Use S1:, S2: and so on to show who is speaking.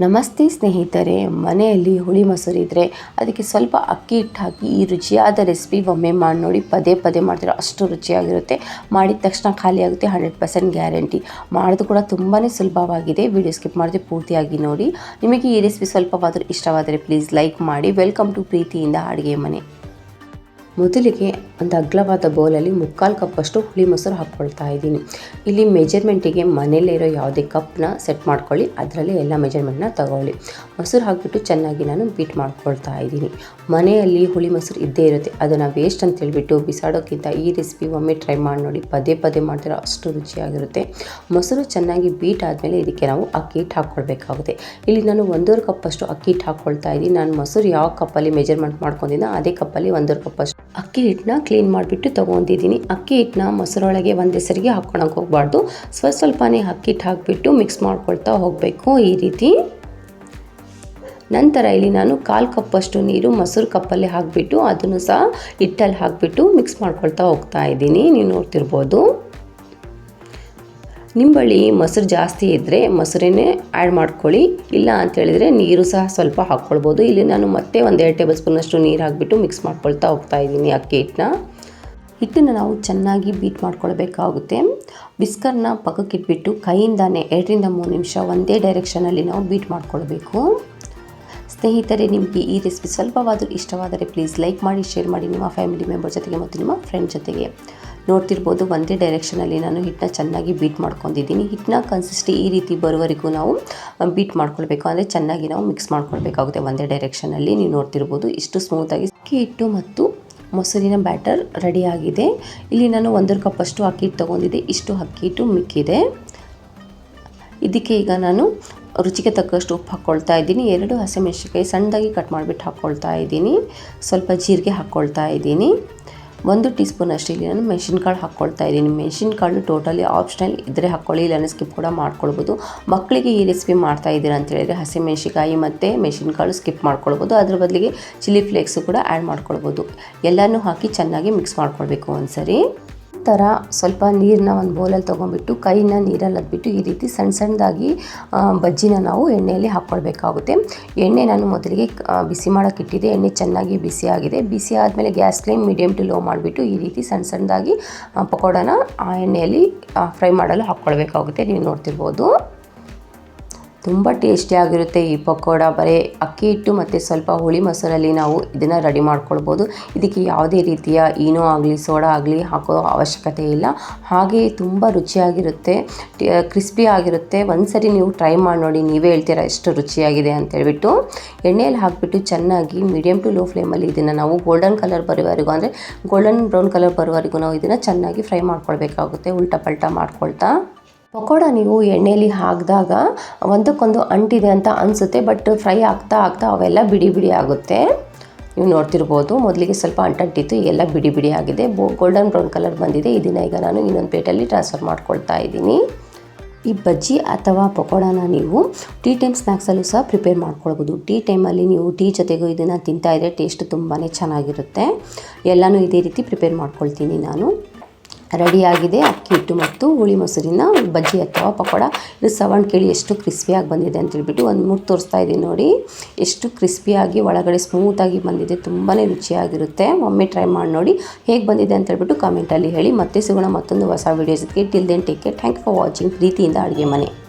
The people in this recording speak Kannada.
S1: ನಮಸ್ತೆ ಸ್ನೇಹಿತರೆ, ಮನೆಯಲ್ಲಿ ಹುಳಿ ಮೊಸರು ಇದ್ದರೆ ಅದಕ್ಕೆ ಸ್ವಲ್ಪ ಅಕ್ಕಿ ಹಿಟ್ಟು ಹಾಕಿ ಈ ರುಚಿಯಾದ ರೆಸಿಪಿ ಒಮ್ಮೆ ಮಾಡಿ ನೋಡಿ, ಪದೇ ಪದೇ ಮಾಡ್ತೀರ ಅಷ್ಟು ರುಚಿಯಾಗಿರುತ್ತೆ. ಮಾಡಿದ ತಕ್ಷಣ ಖಾಲಿ ಆಗುತ್ತೆ, ಹಂಡ್ರೆಡ್ ಪರ್ಸೆಂಟ್ ಗ್ಯಾರಂಟಿ. ಮಾಡೋದು ಕೂಡ ತುಂಬಾ ಸುಲಭವಾಗಿದೆ. ವಿಡಿಯೋ ಸ್ಕಿಪ್ ಮಾಡದೆ ಪೂರ್ತಿಯಾಗಿ ನೋಡಿ. ನಿಮಗೆ ಈ ರೆಸಿಪಿ ಸ್ವಲ್ಪವಾದರೂ ಇಷ್ಟವಾದರೆ ಪ್ಲೀಸ್ ಲೈಕ್ ಮಾಡಿ. ವೆಲ್ಕಮ್ ಟು ಪ್ರೀತಿಯಿಂದ ಅಡುಗೆ ಮನೆ. ಮೊದಲಿಗೆ ಒಂದು ಅಗ್ಲವಾದ ಬೌಲಲ್ಲಿ ಮುಕ್ಕಾಲು ಕಪ್ಪಷ್ಟು ಹುಳಿ ಮೊಸರು ಹಾಕ್ಕೊಳ್ತಾ ಇದ್ದೀನಿ. ಇಲ್ಲಿ ಮೆಜರ್ಮೆಂಟಿಗೆ ಮನೆಯಲ್ಲಿರೋ ಯಾವುದೇ ಕಪ್ನ ಸೆಟ್ ಮಾಡ್ಕೊಳ್ಳಿ. ಅದರಲ್ಲಿ ಎಲ್ಲ ಮೆಜರ್ಮೆಂಟ್ನ ತಗೊಳ್ಳಿ. ಮೊಸರು ಹಾಕಿಬಿಟ್ಟು ಚೆನ್ನಾಗಿ ನಾನು ಬೀಟ್ ಮಾಡ್ಕೊಳ್ತಾ ಇದ್ದೀನಿ. ಮನೆಯಲ್ಲಿ ಹುಳಿ ಮೊಸರು ಇದ್ದೇ ಇರುತ್ತೆ. ಅದನ್ನು ವೇಸ್ಟ್ ಅಂತ ಹೇಳ್ಬಿಟ್ಟು ಬಿಸಾಡೋಕ್ಕಿಂತ ಈ ರೆಸಿಪಿ ಒಮ್ಮೆ ಟ್ರೈ ಮಾಡಿ ನೋಡಿ, ಪದೇ ಪದೇ ಮಾಡ್ತಿರೋ ಅಷ್ಟು ರುಚಿಯಾಗಿರುತ್ತೆ. ಮೊಸರು ಚೆನ್ನಾಗಿ ಬೀಟ್ ಆದಮೇಲೆ ಇದಕ್ಕೆ ನಾವು ಅಕ್ಕಿ ಹಿಟ್ಟು ಹಾಕ್ಕೊಳ್ಬೇಕಾಗುತ್ತೆ. ಇಲ್ಲಿ ನಾನು ಒಂದೂವರೆ ಕಪ್ಪಷ್ಟು ಅಕ್ಕಿ ಹಿಟ್ಟು ಹಾಕ್ಕೊಳ್ತಾ ಇದ್ದೀನಿ. ನಾನು ಮೊಸರು ಯಾವ ಕಪ್ಪಲ್ಲಿ ಮೆಜರ್ಮೆಂಟ್ ಮಾಡ್ಕೊಂಡಿದ್ದ ಅದೇ ಕಪ್ಪಲ್ಲಿ ಒಂದೂವರೆ ಕಪ್ಪಷ್ಟು ಅಕ್ಕಿ ಹಿಟ್ಟನ್ನ ಕ್ಲೀನ್ ಮಾಡಿಬಿಟ್ಟು ತೊಗೊಂಡಿದ್ದೀನಿ. ಅಕ್ಕಿ ಹಿಟ್ಟನ್ನ ಮೊಸರೊಳಗೆ ಒಂದೇ ಸರಿಗೆ ಹಾಕ್ಕೊಳಕ್ಕೆ ಹೋಗಬಾರ್ದು. ಸ್ವಲ್ಪ ಸ್ವಲ್ಪನೇ ಅಕ್ಕಿ ಹಿಟ್ಟು ಹಾಕಿಬಿಟ್ಟು ಮಿಕ್ಸ್ ಮಾಡ್ಕೊಳ್ತಾ ಹೋಗಬೇಕು ಈ ರೀತಿ. ನಂತರ ಇಲ್ಲಿ ನಾನು ಕಾಲು ಕಪ್ಪಷ್ಟು ನೀರು ಮೊಸರು ಕಪ್ಪಲ್ಲಿ ಹಾಕಿಬಿಟ್ಟು ಅದನ್ನು ಸಹ ಹಿಟ್ಟಲ್ಲಿ ಹಾಕಿಬಿಟ್ಟು ಮಿಕ್ಸ್ ಮಾಡ್ಕೊಳ್ತಾ ಹೋಗ್ತಾ ಇದ್ದೀನಿ. ನೀವು ನೋಡ್ತಿರ್ಬೋದು. ನಿಮ್ಮ ಬಳಿ ಮೊಸರು ಜಾಸ್ತಿ ಇದ್ದರೆ ಮೊಸರನ್ನೇ ಆ್ಯಡ್ ಮಾಡ್ಕೊಳ್ಳಿ. ಇಲ್ಲ ಅಂತೇಳಿದರೆ ನೀರು ಸಹ ಸ್ವಲ್ಪ ಹಾಕ್ಕೊಳ್ಬೋದು. ಇಲ್ಲಿ ನಾನು ಮತ್ತೆ ಒಂದು ಎರಡು ಟೇಬಲ್ ಸ್ಪೂನಷ್ಟು ನೀರು ಹಾಕಿಬಿಟ್ಟು ಮಿಕ್ಸ್ ಮಾಡ್ಕೊಳ್ತಾ ಹೋಗ್ತಾ ಇದ್ದೀನಿ ಅಕ್ಕಿ ಹಿಟ್ಟನ್ನ ಹಿಟ್ಟನ್ನು ನಾವು ಚೆನ್ನಾಗಿ ಬೀಟ್ ಮಾಡ್ಕೊಳ್ಬೇಕಾಗುತ್ತೆ. ಬಿಸ್ಕರ್ನ ಪಕ್ಕಕ್ಕೆ ಇಟ್ಬಿಟ್ಟು ಕೈಯಿಂದಾನೆ ಎರಡರಿಂದ ಮೂರು ನಿಮಿಷ ಒಂದೇ ಡೈರೆಕ್ಷನಲ್ಲಿ ನಾವು ಬೀಟ್ ಮಾಡ್ಕೊಳ್ಬೇಕು. ಸ್ನೇಹಿತರೆ, ನಿಮಗೆ ಈ ರೆಸಿಪಿ ಸ್ವಲ್ಪವಾದರೂ ಇಷ್ಟವಾದರೆ ಪ್ಲೀಸ್ ಲೈಕ್ ಮಾಡಿ ಶೇರ್ ಮಾಡಿ ನಿಮ್ಮ ಫ್ಯಾಮಿಲಿ ಮೆಂಬರ್ ಜೊತೆಗೆ ಮತ್ತು ನಿಮ್ಮ ಫ್ರೆಂಡ್ ಜೊತೆಗೆ. ನೋಡ್ತಿರ್ಬೋದು, ಒಂದೇ ಡೈರೆಕ್ಷನಲ್ಲಿ ನಾನು ಹಿಟ್ಟನ್ನ ಚೆನ್ನಾಗಿ ಬೀಟ್ ಮಾಡ್ಕೊಂಡಿದ್ದೀನಿ. ಹಿಟ್ಟನ್ನ ಕನ್ಸಿಸ್ಟಿ ಈ ರೀತಿ ಬರೋವರೆಗೂ ನಾವು ಬೀಟ್ ಮಾಡ್ಕೊಳ್ಬೇಕು. ಅಂದರೆ ಚೆನ್ನಾಗಿ ನಾವು ಮಿಕ್ಸ್ ಮಾಡ್ಕೊಳ್ಬೇಕಾಗುತ್ತೆ ಒಂದೇ ಡೈರೆಕ್ಷನಲ್ಲಿ ನೀವು ನೋಡ್ತಿರ್ಬೋದು, ಇಷ್ಟು ಸ್ಮೂತಾಗಿ ಅಕ್ಕಿ ಹಿಟ್ಟು ಮತ್ತು ಮೊಸರಿನ ಬ್ಯಾಟರ್ ರೆಡಿಯಾಗಿದೆ ಇಲ್ಲಿ ನಾನು ಒಂದರ ಕಪ್ಪಷ್ಟು ಅಕ್ಕಿ ಹಿಟ್ಟು ತೊಗೊಂಡಿದ್ದೆ. ಇಷ್ಟು ಅಕ್ಕಿ ಹಿಟ್ಟು ಮಿಕ್ಕಿದೆ. ಇದಕ್ಕೆ ಈಗ ನಾನು ರುಚಿಗೆ ತಕ್ಕಷ್ಟು ಉಪ್ಪು ಹಾಕ್ಕೊಳ್ತಾ ಇದ್ದೀನಿ. ಎರಡು ಹಸಿಮೆಣಸಿನ್ಕಾಯಿ ಸಣ್ಣದಾಗಿ ಕಟ್ ಮಾಡಿಬಿಟ್ಟು ಹಾಕ್ಕೊಳ್ತಾ ಇದ್ದೀನಿ. ಸ್ವಲ್ಪ ಜೀರಿಗೆ ಹಾಕ್ಕೊಳ್ತಾ ಇದ್ದೀನಿ. ಒಂದು ಟೀ ಸ್ಪೂನ್ ಅಷ್ಟು ಇಲ್ಲಿ ನಾನು ಮೆಣಸಿನ್ಕಾಳು ಹಾಕ್ಕೊಳ್ತಾ ಇದ್ದೀನಿ. ಮೆಣಸಿನ್ಕಾಳು ಟೋಟಲಿ ಆಪ್ಷನಲ್ ಇದ್ದರೆ ಹಾಕ್ಕೊಳ್ಳಿ ಇಲ್ಲಾಂದರೆ ಸ್ಕಿಪ್ ಕೂಡ ಮಾಡ್ಕೊಳ್ಬೋದು. ಮಕ್ಕಳಿಗೆ ಈ ರೆಸಿಪಿ ಮಾಡ್ತಾ ಇದ್ದೀರಾ ಅಂತ ಹೇಳಿದರೆ ಹಸಿಮೆಣಸಿಕಾಯಿ ಮತ್ತು ಮೆಣಸಿನ್ಕಾಳು ಸ್ಕಿಪ್ ಮಾಡ್ಕೊಳ್ಬೋದು. ಅದ್ರ ಬದಲಿಗೆ ಚಿಲ್ಲಿ ಫ್ಲೇಕ್ಸು ಕೂಡ ಆ್ಯಡ್ ಮಾಡ್ಕೊಳ್ಬೋದು. ಎಲ್ಲನೂ ಹಾಕಿ ಚೆನ್ನಾಗಿ ಮಿಕ್ಸ್ ಮಾಡ್ಕೊಳ್ಬೇಕು ಒಂದ್ಸರಿ. ಥರ ಸ್ವಲ್ಪ ನೀರನ್ನ ಒಂದು ಬೌಲಲ್ಲಿ ತೊಗೊಂಡ್ಬಿಟ್ಟು ಕೈನ ನೀರಲ್ಲಿ ಅದ್ಬಿಟ್ಟು ಈ ರೀತಿ ಸಣ್ಣ ಸಣ್ಣದಾಗಿ ಬಜ್ಜಿನ ನಾವು ಎಣ್ಣೆಯಲ್ಲಿ ಹಾಕ್ಕೊಳ್ಬೇಕಾಗುತ್ತೆ. ಎಣ್ಣೆ ನಾನು ಮೊದಲಿಗೆ ಬಿಸಿ ಮಾಡೋಕೆ ಇಟ್ಟಿದ್ದೆ. ಎಣ್ಣೆ ಚೆನ್ನಾಗಿ ಬಿಸಿ ಆಗಿದೆ. ಬಿಸಿ ಆದಮೇಲೆ gas flame medium to low ಮಾಡಿಬಿಟ್ಟು ಈ ರೀತಿ ಸಣ್ಣ ಸಣ್ಣದಾಗಿ ಪಕೋಡನ ಆ ಎಣ್ಣೆಯಲ್ಲಿ ಫ್ರೈ ಮಾಡಲು ಹಾಕ್ಕೊಳ್ಬೇಕಾಗುತ್ತೆ. ನೀವು ನೋಡ್ತಿರ್ಬೋದು. ತುಂಬ ಟೇಸ್ಟಿಯಾಗಿರುತ್ತೆ ಈ ಪಕೋಡ. ಬರೀ ಅಕ್ಕಿ ಹಿಟ್ಟು ಮತ್ತು ಸ್ವಲ್ಪ ಹುಳಿ ಮೊಸರಲ್ಲಿ ನಾವು ಇದನ್ನು ರೆಡಿ ಮಾಡ್ಕೊಳ್ಬೋದು. ಇದಕ್ಕೆ ಯಾವುದೇ ರೀತಿಯ ಈನೋ ಆಗಲಿ, ಸೋಡಾ ಆಗಲಿ ಹಾಕೋ ಅವಶ್ಯಕತೆ ಇಲ್ಲ. ಹಾಗೆ ತುಂಬ ರುಚಿಯಾಗಿರುತ್ತೆ ಕ್ರಿಸ್ಪಿ ಆಗಿರುತ್ತೆ. ಒಂದು ಸರಿ ನೀವು ಟ್ರೈ ಮಾಡಿ ನೋಡಿ, ನೀವೇ ಹೇಳ್ತೀರಾ ಎಷ್ಟು ರುಚಿಯಾಗಿದೆ ಅಂತ ಹೇಳ್ಬಿಟ್ಟು. ಎಣ್ಣೆಯಲ್ಲಿ ಹಾಕಿಬಿಟ್ಟು ಚೆನ್ನಾಗಿ ಮೀಡಿಯಮ್ ಟು ಲೋ ಫ್ಲೇಮಲ್ಲಿ ಇದನ್ನು ನಾವು ಗೋಲ್ಡನ್ ಕಲರ್ ಬರೋವರೆಗೂ ಅಂದರೆ ಗೋಲ್ಡನ್ ಬ್ರೌನ್ ಕಲರ್ ಬರೋವರೆಗೂ ನಾವು ಇದನ್ನು ಚೆನ್ನಾಗಿ ಫ್ರೈ ಮಾಡ್ಕೊಳ್ಬೇಕಾಗುತ್ತೆ. ಉಲ್ಟಾ ಪಲ್ಟಾ ಮಾಡ್ಕೊಳ್ತಾ. ಪಕೋಡ ನೀವು ಎಣ್ಣೆಯಲ್ಲಿ ಹಾಕಿದಾಗ ಒಂದಕ್ಕೊಂದು ಅಂಟಿದೆ ಅಂತ ಅನಿಸುತ್ತೆ ಬಟ್ ಫ್ರೈ ಆಗ್ತಾ ಆಗ್ತಾ ಅವೆಲ್ಲ ಬಿಡಿ ಬಿಡಿ ಆಗುತ್ತೆ. ನೀವು ನೋಡ್ತಿರ್ಬೋದು, ಮೊದಲಿಗೆ ಸ್ವಲ್ಪ ಅಂಟಂಟಿತ್ತು ಎಲ್ಲ ಬಿಡಿ ಬಿಡಿ ಆಗಿದೆ. ಬೋ ಗೋಲ್ಡನ್ ಬ್ರೌನ್ ಕಲರ್ ಬಂದಿದೆ. ಇದನ್ನು ಈಗ ನಾನು ಇನ್ನೊಂದು ಪ್ಲೇಟಲ್ಲಿ ಟ್ರಾನ್ಸ್ಫರ್ ಮಾಡ್ಕೊಳ್ತಾ ಇದ್ದೀನಿ. ಈ ಬಜ್ಜಿ ಅಥವಾ ಪಕೋಡಾನ ನೀವು ಟೀ ಟೈಮ್ ಸ್ನ್ಯಾಕ್ಸಲ್ಲೂ ಸಹ ಪ್ರಿಪೇರ್ ಮಾಡ್ಕೊಳ್ಬೋದು. ಟೀ ಟೈಮಲ್ಲಿ ನೀವು ಟೀ ಜೊತೆಗೂ ಇದನ್ನು ತಿಂತಾ ಟೇಸ್ಟ್ ತುಂಬಾ ಚೆನ್ನಾಗಿರುತ್ತೆ. ಎಲ್ಲನೂ ಇದೇ ರೀತಿ ಪ್ರಿಪೇರ್ ಮಾಡ್ಕೊಳ್ತೀನಿ ನಾನು. ರೆಡಿಯಾಗಿದೆ. ಅಕ್ಕಿ ಹಿಟ್ಟು ಮತ್ತು ಹುಳಿ ಮೊಸರಿನ ಬಜ್ಜಿ ಅಥವಾ ಪಕೋಡ. ಇದು ಸವಣ್ ಕೇಳಿ ಎಷ್ಟು ಕ್ರಿಸ್ಪಿಯಾಗಿ ಬಂದಿದೆ ಅಂತ ಹೇಳ್ಬಿಟ್ಟು ಒಂದು ಮೂರು ತೋರಿಸ್ತಾ ಇದ್ದೀನಿ ನೋಡಿ. ಎಷ್ಟು ಕ್ರಿಸ್ಪಿಯಾಗಿ ಒಳಗಡೆ ಸ್ಮೂತಾಗಿ ಬಂದಿದೆ. ತುಂಬಾ ರುಚಿಯಾಗಿರುತ್ತೆ. ಒಮ್ಮೆ ಟ್ರೈ ಮಾಡಿ ನೋಡಿ ಹೇಗೆ ಬಂದಿದೆ ಅಂತ ಹೇಳ್ಬಿಟ್ಟು ಕಾಮೆಂಟಲ್ಲಿ ಹೇಳಿ. ಮತ್ತೆ ಸಿಗೋಣ ಮತ್ತೊಂದು ಹೊಸ ವೀಡಿಯೋ ಜೊತೆಗೆ till then take care thank for watching ಪ್ರೀತಿಯಿಂದ ಅಡುಗೆ ಮನೆ.